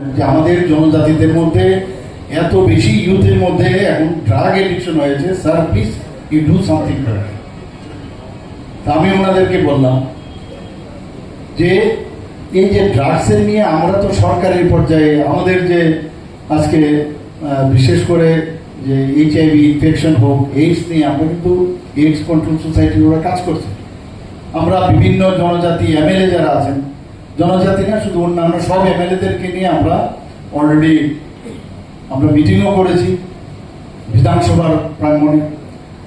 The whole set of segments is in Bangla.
এদের মধ্যে এত বেশি ইউথের মধ্যে এখন ড্রাগ এডিকশন হয়েছে sir please you do something আমি ওনাদেরকে বললাম যে, এই যে ড্রাগসের নিয়ে আমরা তো সরকারের পর্যায়ে, আমাদের যে আজকে বিশেষ করে যে এইচআইভি ইনফেকশন হোক এইডস নিয়ে আমরা কিন্তু এইডস কন্ট্রোল সোসাইটির ওরা কাজ করছে। আমরা বিভিন্ন জনজাতি এমএলএ যারা আছেন জনজাতি না, শুধু অন্যান্য সব এমএলএদেরকে নিয়ে আমরা অলরেডি আমরা মিটিংও করেছি, বিধানসভার প্রাঙ্গণে।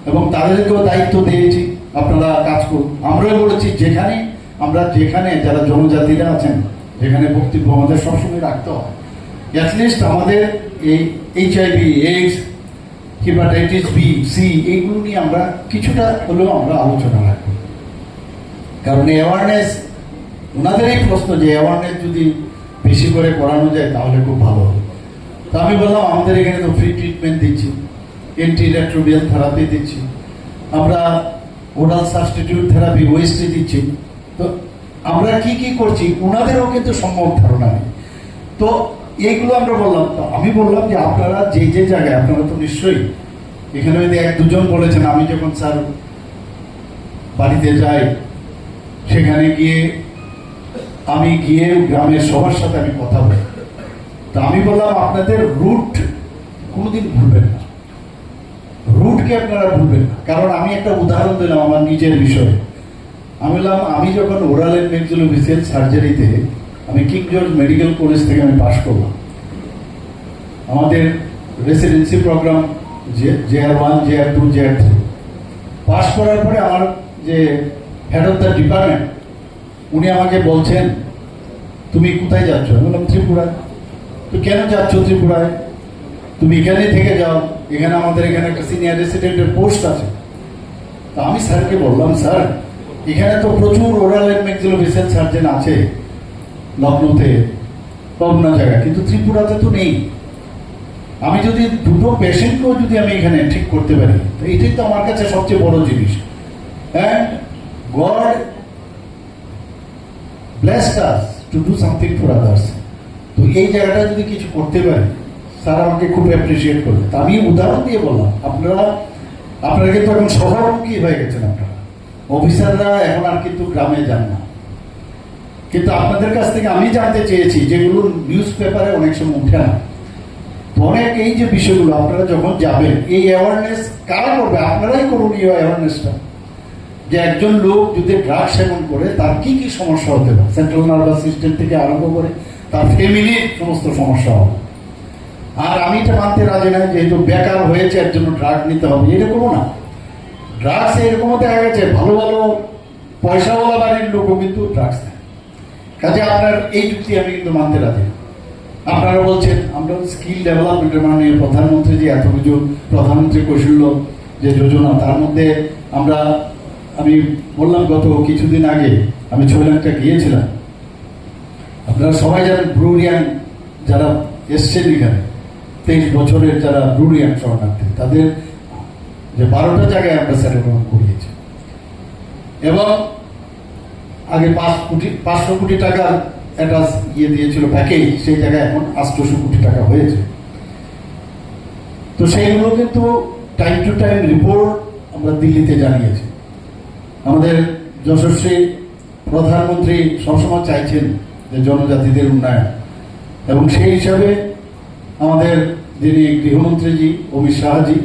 এবং তাদেরকেও দায়িত্ব দিয়েছি, আপনারা কাজ করুন। আমরাও বলেছি, যেখানে আমরা যেখানে যারা জনজাতিরা আছেন, যেখানে বক্তব্য আমাদের সবসময় রাখতে হয়। অ্যাটলিস্ট আমাদের এই HIV AIDS hepatitis B C এইগুলো নিয়ে আমরা কিছুটা হলেও আমরা আলোচনা রাখব। কারণ অ্যাওয়ারনেস ওনাদেরই প্রশ্ন যে অ্যাওয়ারনেস যদি বেশি করে করানো যায় তাহলে খুব ভালো হবে। তো আমি বললাম, আমাদের এখানে তো ফ্রি ট্রিটমেন্ট দিচ্ছি এন্টি থেরাপি দিচ্ছি। আমরা ওরাল সাবস্টিটিউট থেরাপি ওয়েস্টে দিচ্ছি। তো আমরা কি কি করছি, ওনাদেরও কিন্তু সম্ভব ধারণা নেই। তো এইগুলো আমরা বললাম, তো আমি বললাম যে আপনারা যে যে জায়গায়, আপনারা তো নিশ্চয়ই এখানে যদি এক দুজন বলেছেন, আমি যখন স্যার বাড়িতে যাই, সেখানে গিয়ে আমি গিয়ে গ্রামের সবার সাথে আমি কথা বলি। তো আমি বললাম, আপনাদের রুট কোনোদিন ভুলবেন না। রুটকে আপনারা ভুলবেন না। কারণ আমি একটা উদাহরণ দিলাম আমার নিজের বিষয়ে। আমি বললাম, আমি যখন ওরাল এন্ড সার্জারিতে আমি কিং জর্জ মেডিকেল কলেজ থেকে আমি পাশ করলাম। আমাদের রেসিডেন্সি প্রোগ্রাম যে J R one J R two J R three পাশ করার পরে আমার যে হেড অফ দ্য ডিপার্টমেন্ট উনি আমাকে বলছেন, তুমি কোথায় যাচ্ছ? আমি বললাম, ত্রিপুরায়। তো কেন যাচ্ছ ত্রিপুরায়? তুমি এখানেই থেকে যাও। এখানে আমাদের এখানে একটা সিনিয়র রেসিডেন্টের পোস্ট আছে। তো আমি স্যারকে বললাম, স্যার, এখানে তো প্রচুর ওরাল এন্ড মেক্সিলোফেসিয়াল সার্জন আছে লখনৌতে অন্য জায়গায়, কিন্তু ত্রিপুরাতে তো নেই। আমি যদি দুটো পেশেন্টকেও যদি আমি এখানে ঠিক করতে পারি, তো এটাই তো আমার কাছে সবচেয়ে বড় জিনিস। And god blessed us to do something for others. তো এই জায়গাটা যদি কিছু করতে পারি স্যার আমাকে খুব অ্যাপ্রিসিয়েট করবে তা আমি উদাহরণ দিয়ে বললাম, আপনারা আপনারা কিন্তু এখন শহরমুখী হয়ে গেছেন আপনারা। অফিসাররা এখন আর কিন্তু গ্রামে যান না। কিন্তু আপনাদের কাছ থেকে আমি জানতে চেয়েছি, যেগুলো নিউজ পেপারে অনেক সময় উঠে না। অনেক এই যে বিষয়গুলো, আপনারা যখন যাবেন, এই অ্যাওয়ারনেস কারা করবে? আপনারাই করুন এই অ্যাওয়ারনেসটা যে একজন লোক যদি ড্রাগ সেবন করে, তার কি কি সমস্যা হতে পারে? সেন্ট্রাল নার্ভাস সিস্টেম থেকে আরম্ভ করে তার ফ্যামিলির সমস্ত সমস্যা হবে। আর আমি এটা মানতে রাজি নাই, যেহেতু বেকার হয়েছে, এর জন্য ড্রাগ নিতে হবে। এরকমও না। ড্রাগস এরকমও দেখা গেছে, ভালো ভালো পয়সাওয়ালা বাড়ির লোকও কিন্তু ড্রাগস নেয়। কাজে আপনার এই যুক্তি আমি কিন্তু মানতে রাজি আপনারা বলছেন, আমরা স্কিল ডেভেলপমেন্টের মাননীয় প্রধানমন্ত্রী যে এত কিছু, প্রধানমন্ত্রী কৌশল্য যে যোজনা, তার মধ্যে আমরা আমি বললাম, গত কিছুদিন আগে আমি ছয়লাংটা গিয়েছিলাম। আপনারা সবাই জানেন ব্রুরিয়ান যারা এসছেন এখানে, তেইশ বছরের যারা ব্রুরিয়ান শরণার্থী, তাদের যে বারোটা জায়গায় আমরা সেটেলমেন্ট করিয়েছি। এবং আগে পাঁচ কোটি, পাঁচশো কোটি টাকার একটা ইয়ে দিয়েছিল প্যাকেজ, সেই জায়গায় এখন আটশোশো কোটি টাকা হয়েছে। তো সেইগুলো কিন্তু টাইম টু টাইম রিপোর্ট আমরা দিল্লিতে জানিয়েছি। আমাদের যশস্বী প্রধানমন্ত্রী সবসময় চাইছেন যে জনজাতিদের উন্নয়ন। এবং সেই হিসাবে আমাদের যিনি গৃহমন্ত্রীজি, অমিত শাহজি,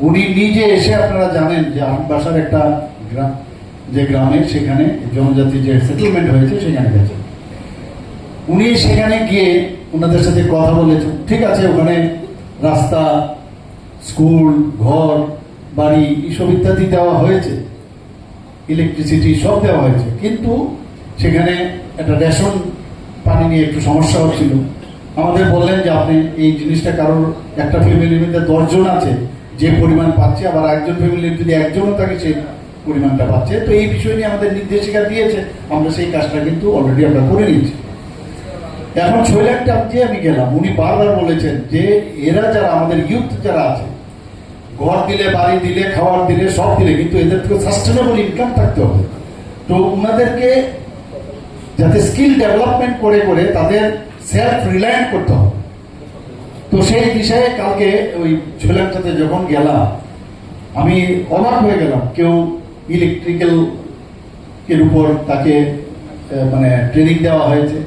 উনি নিজে এসে আপনারা জানেন যে আটবাসার একটা গ্রাম যে গ্রামে সেখানে জনজাতি যে সেটেলমেন্ট হয়েছে সেখানে গেছে। উনি সেখানে গিয়ে ওনাদের সাথে কথা বলেছেন, ঠিক আছে, ওখানে রাস্তা, স্কুল, ঘর, বাড়ি এইসব ইত্যাদি দেওয়া হয়েছে। ইলেকট্রিসিটি সব দেওয়া হয়েছে। কিন্তু সেখানে একটা রেশন পানি নিয়ে একটু সমস্যা হচ্ছিল। আমাদের বললেন যে আপনি এই জিনিসটা কারোর একটা ফ্যামিলির মধ্যে দশজন আছে, যে পরিমাণ পাচ্ছে, আবার একজন ফ্যামিলির যদি একজনও থাকে, সেই পরিমাণটা পাচ্ছে। তো এই বিষয় নিয়ে আমাদের নির্দেশিকা দিয়েছে। আমরা সেই কাজটা কিন্তু অলরেডি আমরা করে নিয়েছি। এখন ছয়লাখটা যে আমি গেলাম। উনি বারবার বলেছেন যে এরা যারা, আমাদের ইউথ যারা আছে ঘর দিলে, বাড়ি দিলে খাবার দিলে, সব দিলে, কিন্তু এদের থেকে সাস্টেনেবল ইনকাম থাকতে হবে। তো ওনাদেরকে যাতে স্কিল ডেভেলপমেন্ট করে করে তাদের সেলফ রিলায়েন্ট করতে হবে। তো সেই বিষয়ে কালকে ওই ঝোলারটাতে যখন গেলাম, আমি অবাক হয়ে গেলাম, কেউ ইলেকট্রিক্যাল এর উপর তাকে মানে ট্রেনিং দেওয়া হয়েছে,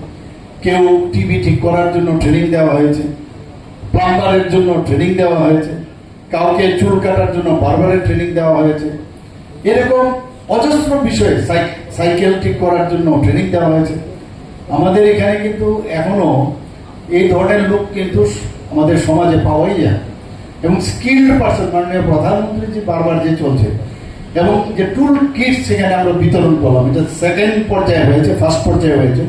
কেউ টিভি ঠিক করার জন্য ট্রেনিং দেওয়া হয়েছে প্লাম্বারের জন্য ট্রেনিং দেওয়া হয়েছে কাউকে চুল কাটার জন্য বারবারের ট্রেনিং দেওয়া হয়েছে। এরকম অজস্র বিষয়ে সাইকেল ঠিক করার জন্য ট্রেনিং দেওয়া হয়েছে। আমাদের এখানে কিন্তু এখনও এই ধরনের লোক কিন্তু আমাদের সমাজে পাওয়াই যায়। এবং স্কিল্ড পার্সন মাননীয় প্রধানমন্ত্রী যে বারবার যে চলছে। এবং যে টুল কিট সেখানে আমরা বিতরণ করলাম, এটা সেকেন্ড পর্যায়ে হয়েছে ফার্স্ট পর্যায়ে হয়েছে।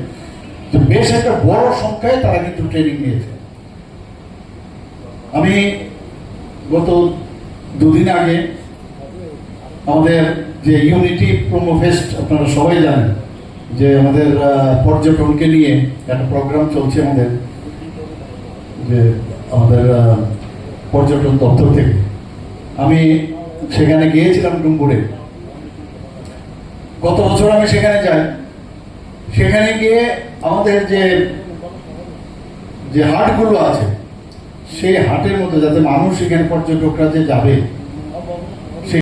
তো বেশ একটা বড় সংখ্যায় তারা কিন্তু ট্রেনিং নিয়েছে। আমি গত দুদিন আগে আমাদের যে ইউনিটি প্রোমো ফেস্ট আপনারা সবাই জানেন যে আমাদের পর্যটনকে নিয়ে একটা প্রোগ্রাম চলছে আমাদের, যে আমাদের পর্যটন দপ্তর থেকে। আমি সেখানে গিয়েছিলাম ডুম্বুরে গত বছর আমি সেখানে যাই। সেখানে গিয়ে আমাদের যে যে হাটগুলো আছে সেই হাটের মধ্যে যাতে মানুষ এখানে পর্যটকরা যে যাবে